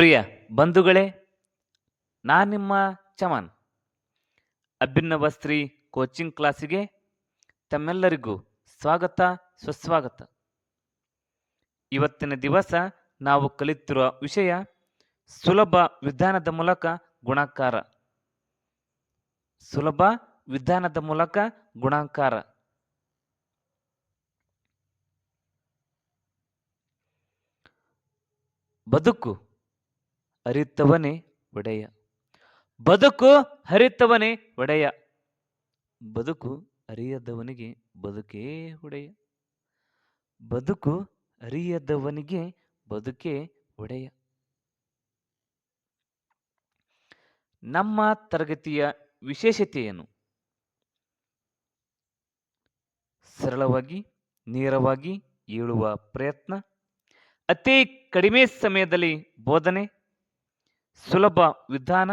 ಪ್ರಿಯ ಬಂಧುಗಳೇ, ನಾನು ನಿಮ್ಮ ಚಮನ್. ಅಭಿನವ ಸ್ತ್ರೀ ಕೋಚಿಂಗ್ ಕ್ಲಾಸಿಗೆ ತಮ್ಮೆಲ್ಲರಿಗೂ ಸ್ವಾಗತ, ಸುಸ್ವಾಗತ. ಇವತ್ತಿನ ದಿವಸ ನಾವು ಕಲಿತಿರುವ ವಿಷಯ ಸುಲಭ ವಿಧಾನದ ಮೂಲಕ ಗುಣಾಕಾರ. ಸುಲಭ ವಿಧಾನದ ಮೂಲಕ ಗುಣಾಕಾರ. ಬದುಕು ಅರಿತವನೇ ಒಡೆಯ. ಬದುಕು ಹರಿತವನೇ ಒಡೆಯ. ಬದುಕು ಅರಿಯದವನಿಗೆ ಬದುಕೇ ಒಡೆಯ. ಬದುಕು ಅರಿಯದವನಿಗೆ ಬದುಕೇ ಒಡೆಯ. ನಮ್ಮ ತರಗತಿಯ ವಿಶೇಷತೆ ಏನು? ಸರಳವಾಗಿ, ನೇರವಾಗಿ ಹೇಳುವ ಪ್ರಯತ್ನ. ಅತಿ ಕಡಿಮೆ ಸಮಯದಲ್ಲಿ ಬೋಧನೆ. ಸುಲಭ ವಿಧಾನ?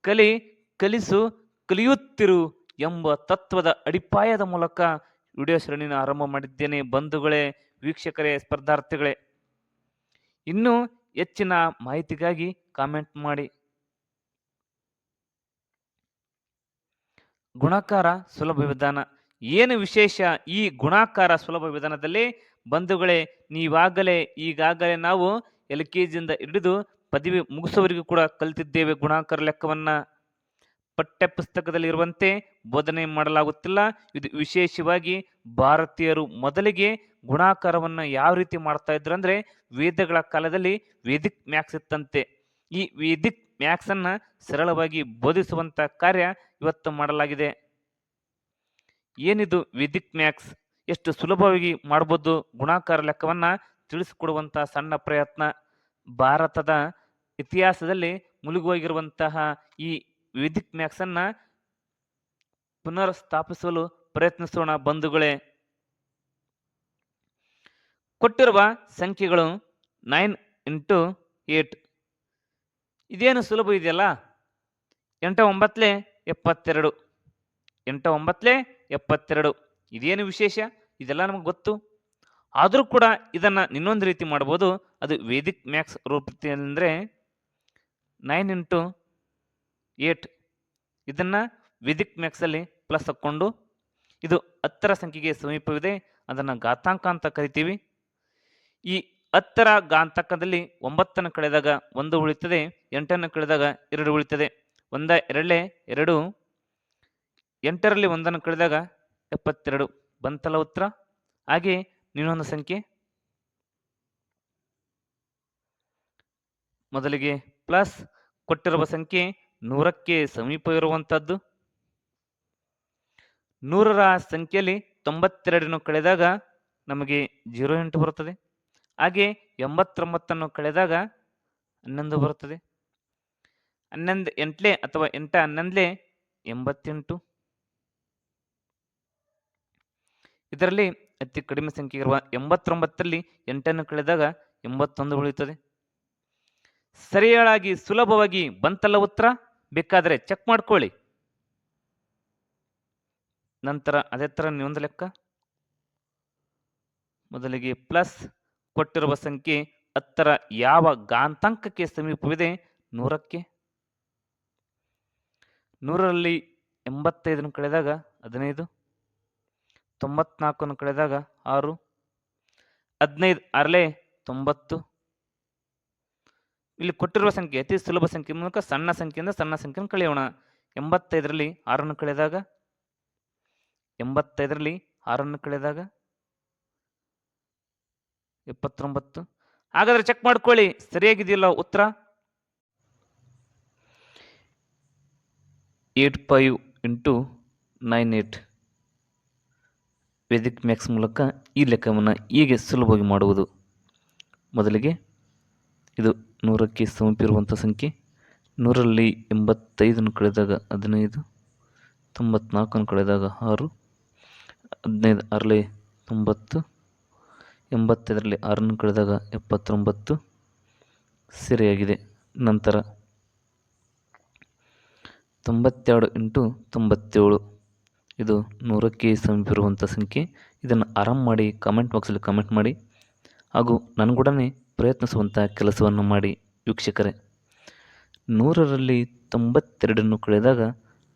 ಕಲಿ ಕಲಿಸು, ಕಲಿಯುತ್ತಿರು ಎಂಬ ತತ್ವದ ಅಡಿಪಾಯದ ಮೂಲಕ ವಿಡಿಯೋ ಸರಣಿನ ಆರಂಭ ಮಾಡಿದ್ದೇನೆ ಬಂಧುಗಳೇ, ವೀಕ್ಷಕರೇ, ಸ್ಪರ್ಧಾರ್ಥಿಗಳೇ. ಇನ್ನೂ ಹೆಚ್ಚಿನ ಮಾಹಿತಿಗಾಗಿ ಕಾಮೆಂಟ್ ಮಾಡಿ. ಗುಣಾಕಾರ ಸುಲಭ ವಿಧಾನ. ಏನು ವಿಶೇಷ ಈ ಗುಣಾಕಾರ ಸುಲಭ ವಿಧಾನದಲ್ಲಿ? ಬಂಧುಗಳೇ, ನೀವಾಗಲೇ, ಈಗಾಗಲೇ ನಾವು ಎಲ್ ಕೆ ಜಿಯಿಂದ ಹಿಡಿದು ಪದವಿ ಮುಗಿಸುವವರಿಗೂ ಕೂಡ ಕಲಿತಿದ್ದೇವೆ ಗುಣಾಕಾರ ಲೆಕ್ಕವನ್ನ. ಪಠ್ಯ ಪುಸ್ತಕದಲ್ಲಿ ಇರುವಂತೆ ಬೋಧನೆ ಮಾಡಲಾಗುತ್ತಿಲ್ಲ. ಇದು ವಿಶೇಷವಾಗಿ ಭಾರತೀಯರು ಮೊದಲಿಗೆ ಗುಣಾಕಾರವನ್ನ ಯಾವ ರೀತಿ ಮಾಡ್ತಾ ಇದ್ರು ಅಂದ್ರೆ ವೇದಗಳ ಕಾಲದಲ್ಲಿ ವೇದಿಕ್ ಮ್ಯಾಕ್ಸ್ ಇತ್ತಂತೆ. ಈ ವೇದಿಕ್ ಮ್ಯಾಕ್ಸ್ ಅನ್ನ ಸರಳವಾಗಿ ಬೋಧಿಸುವಂಥ ಕಾರ್ಯ ಇವತ್ತು ಮಾಡಲಾಗಿದೆ. ಏನಿದು ವೇದಿಕ್ ಮ್ಯಾಕ್ಸ್? ಎಷ್ಟು ಸುಲಭವಾಗಿ ಮಾಡಬಹುದು ಗುಣಾಕಾರ ಲೆಕ್ಕವನ್ನ ತಿಳಿಸಿಕೊಡುವಂಥ ಸಣ್ಣ ಪ್ರಯತ್ನ. ಭಾರತದ ಇತಿಹಾಸದಲ್ಲಿ ಮುಳುಗೋಗಿರುವಂತಹ ಈ ವೇದಿಕ್ ಮ್ಯಾಕ್ಸ್ ಅನ್ನ ಪುನರ್ ಸ್ಥಾಪಿಸಲು ಪ್ರಯತ್ನಿಸೋಣ ಬಂಧುಗಳೇ. ಕೊಟ್ಟಿರುವ ಸಂಖ್ಯೆಗಳು ನೈನ್ ಇಂಟು ಏಟ್. ಇದೇನು ಸುಲಭ ಇದೆಯಲ್ಲ? ಎಂಟ ಒಂಬತ್ತಲೇ ಎಪ್ಪತ್ತೆರಡು. ಎಂಟ ಒಂಬತ್ತಲೇ ಎಪ್ಪತ್ತೆರಡು. ಇದೇನು ವಿಶೇಷ? ಇದೆಲ್ಲ ನಮಗೆ ಗೊತ್ತು. ಆದರೂ ಕೂಡ ಇದನ್ನು ಇನ್ನೊಂದು ರೀತಿ ಮಾಡ್ಬೋದು. ಅದು ವೇದಿಕ್ ಮ್ಯಾಕ್ಸ್ ರೂಪತಿ ಅಂದರೆ ನೈನ್ ಇಂಟು ಏಟ್. ಇದನ್ನು ವಿದಿಕ್ ಮ್ಯಾಕ್ಸಲ್ಲಿ ಪ್ಲಸ್ ಹಾಕ್ಕೊಂಡು ಇದು ಹತ್ತರ ಸಂಖ್ಯೆಗೆ ಸಮೀಪವಿದೆ. ಅದನ್ನು ಘಾತಾಂಕ ಅಂತ ಕರಿತೀವಿ. ಈ ಹತ್ತರ ಘಾತಾಂಕದಲ್ಲಿ ಒಂಬತ್ತನ್ನು ಕಳೆದಾಗ ಒಂದು ಉಳಿತದೆ, ಎಂಟನ್ನು ಕಳೆದಾಗ ಎರಡು ಉಳಿತದೆ. ಒಂದ ಎರಡೇ ಎರಡು, ಎಂಟರಲ್ಲಿ ಒಂದನ್ನು ಕಳೆದಾಗ ಎಪ್ಪತ್ತೆರಡು. ಬಂತಲ್ಲ ಉತ್ತರ? ಹಾಗೆ ನೀನೊಂದು ಸಂಖ್ಯೆ ಮೊದಲಿಗೆ ಪ್ಲಸ್ ಕೊಟ್ಟಿರುವ ಸಂಖ್ಯೆ ನೂರಕ್ಕೆ ಸಮೀಪವಿರುವಂಥದ್ದು ನೂರರ ಸಂಖ್ಯೆಯಲ್ಲಿ ತೊಂಬತ್ತೆರಡನ್ನು ಕಳೆದಾಗ ನಮಗೆ ಜೀರೋ ಎಂಟು ಬರುತ್ತದೆ. ಹಾಗೆ ಎಂಬತ್ತೊಂಬತ್ತನ್ನು ಕಳೆದಾಗ ಹನ್ನೊಂದು ಬರುತ್ತದೆ. ಹನ್ನೊಂದು ಎಂಟ್ಲೆ ಅಥವಾ ಎಂಟ ಹನ್ನೊಂದ್ಲೆ ಎಂಬತ್ತೆಂಟು. ಇದರಲ್ಲಿ ಅತಿ ಕಡಿಮೆ ಸಂಖ್ಯೆ ಇರುವ ಎಂಬತ್ತೊಂಬತ್ತರಲ್ಲಿ ಎಂಟನ್ನು ಕಳೆದಾಗ ಎಂಬತ್ತೊಂದು ಉಳಿಯುತ್ತದೆ. ಸರಿಯಾಗಿ ಸುಲಭವಾಗಿ ಬಂತಲ್ಲ ಉತ್ತರ ಬೇಕಾದರೆ ಚೆಕ್ ಮಾಡ್ಕೊಳ್ಳಿ. ನಂತರ ಅದೇ ಥರ ಇನ್ನೊಂದು ಲೆಕ್ಕ. ಮೊದಲಿಗೆ ಪ್ಲಸ್ ಕೊಟ್ಟಿರುವ ಸಂಖ್ಯೆ ಹತ್ತರ ಯಾವ ಗಾಂತಾಂಕಕ್ಕೆ ಸಮೀಪವಿದೆ? ನೂರಕ್ಕೆ. ನೂರರಲ್ಲಿ ಎಂಬತ್ತೈದನ್ನು ಕಳೆದಾಗ ಹದಿನೈದು. ತೊಂಬತ್ನಾಲ್ಕನ್ನು ಕಳೆದಾಗ ಆರು. ಹದಿನೈದು ಅರಲೆ ತೊಂಬತ್ತು. ಇಲ್ಲಿ ಕೊಟ್ಟಿರುವ ಸಂಖ್ಯೆ, ಅತಿ ಸುಲಭ ಸಂಖ್ಯೆ ಮೂಲಕ ಸಣ್ಣ ಸಂಖ್ಯೆಯಿಂದ ಸಣ್ಣ ಸಂಖ್ಯೆಯನ್ನು ಕಳೆಯೋಣ. ಎಂಬತ್ತೈದರಲ್ಲಿ ಆರನ್ನು ಕಳೆದಾಗ? ಎಂಬತ್ತೈದರಲ್ಲಿ ಆರನ್ನು ಕಳೆದಾಗ? ಎಪ್ಪತ್ತೊಂಬತ್ತು. ಹಾಗಾದ್ರೆ ಚೆಕ್ ಮಾಡ್ಕೊಳ್ಳಿ. ಸರಿಯಾಗಿದೆಯಲ್ಲ ಉತ್ತರ? Eight five into nine eight. Vedic maths ಮೂಲಕ ಈ ಲೆಕ್ಕವನ್ನು ಹೀಗೆ ಸುಲಭವಾಗಿ ಮಾಡುವುದು. ಮೊದಲಿಗೆ ಇದು ನೂರಕ್ಕೆ ಸಮೀಪಿರುವಂಥ ಸಂಖ್ಯೆ ನೂರಲ್ಲಿ ಎಂಬತ್ತೈದನ್ನು ಕಳೆದಾಗ ಹದಿನೈದು, ತೊಂಬತ್ನಾಲ್ಕನ್ನು ಕಳೆದಾಗ ಆರು, ಹದಿನೈದು ಆರಲ್ಲಿ ತೊಂಬತ್ತು, ಎಂಬತ್ತೈದರಲ್ಲಿ ಆರನ್ನು ಕಳೆದಾಗ ಎಪ್ಪತ್ತೊಂಬತ್ತು. ಸರಿಯಾಗಿದೆ. ನಂತರ ತೊಂಬತ್ತೆರಡು ಇಂಟು ತೊಂಬತ್ತೇಳು. ಇದು ನೂರಕ್ಕೆ ಸಮೀಪಿರುವಂಥ ಸಂಖ್ಯೆ. ಇದನ್ನು ಆರಾಮ್ ಮಾಡಿ ಕಮೆಂಟ್ ಬಾಕ್ಸಲ್ಲಿ ಕಮೆಂಟ್ ಮಾಡಿ. ಹಾಗೂ ನನಗೂಡನೆ ಪ್ರಯತ್ನಿಸುವಂಥ ಕೆಲಸವನ್ನು ಮಾಡಿ. ವೀಕ್ಷಕರೇ, ನೂರರಲ್ಲಿ ತೊಂಬತ್ತೆರಡನ್ನು ಕಳೆದಾಗ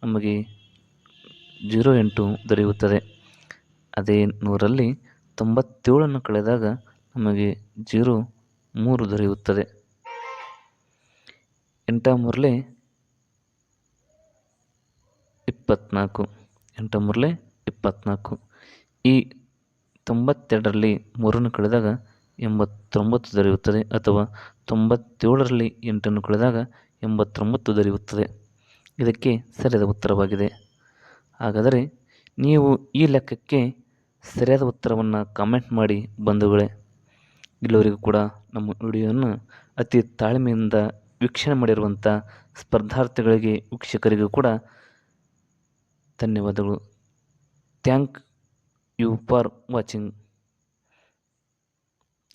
ನಮಗೆ ಜೀರೋ ಎಂಟು ದೊರೆಯುತ್ತದೆ. ಅದೇ ನೂರಲ್ಲಿ ತೊಂಬತ್ತೇಳನ್ನು ಕಳೆದಾಗ ನಮಗೆ ಜೀರೋ ಮೂರು ದೊರೆಯುತ್ತದೆ. ಎಂಟ ಮೂರಲೆ ಇಪ್ಪತ್ತ್ನಾಲ್ಕು ಎಂಟ ಮೂರಲೆ ಇಪ್ಪತ್ತ್ನಾಲ್ಕು ಈ ತೊಂಬತ್ತೆರಡರಲ್ಲಿ ಮೂರನ್ನು ಕಳೆದಾಗ ಎಂಬತ್ತೊಂಬತ್ತು ದೊರೆಯುತ್ತದೆ ಅಥವಾ ತೊಂಬತ್ತೇಳರಲ್ಲಿ ಎಂಟನ್ನು ಕಳೆದಾಗ ಎಂಬತ್ತೊಂಬತ್ತು ದೊರೆಯುತ್ತದೆ. ಇದಕ್ಕೆ ಸರಿಯಾದ ಉತ್ತರವಾಗಿದೆ. ಹಾಗಾದರೆ ನೀವು ಈ ಲೆಕ್ಕಕ್ಕೆ ಸರಿಯಾದ ಉತ್ತರವನ್ನು ಕಾಮೆಂಟ್ ಮಾಡಿ ಬಂಧುಗಳೇ. ಇಲ್ಲಿವರೆಗೂ ಕೂಡ ನಮ್ಮ ವಿಡಿಯೋವನ್ನು ಅತಿ ತಾಳ್ಮೆಯಿಂದ ವೀಕ್ಷಣೆ ಮಾಡಿರುವಂಥ ಸ್ಪರ್ಧಾರ್ಥಿಗಳಿಗೆ, ವೀಕ್ಷಕರಿಗೂ ಕೂಡ ಧನ್ಯವಾದಗಳು. Thank you for watching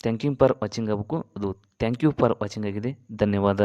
thank you for watching ಆಗಬೇಕು ಅದು ಥ್ಯಾಂಕ್ ಯು ಫಾರ್ ವಾಚಿಂಗ್ ಆಗಿದೆ. ಧನ್ಯವಾದ.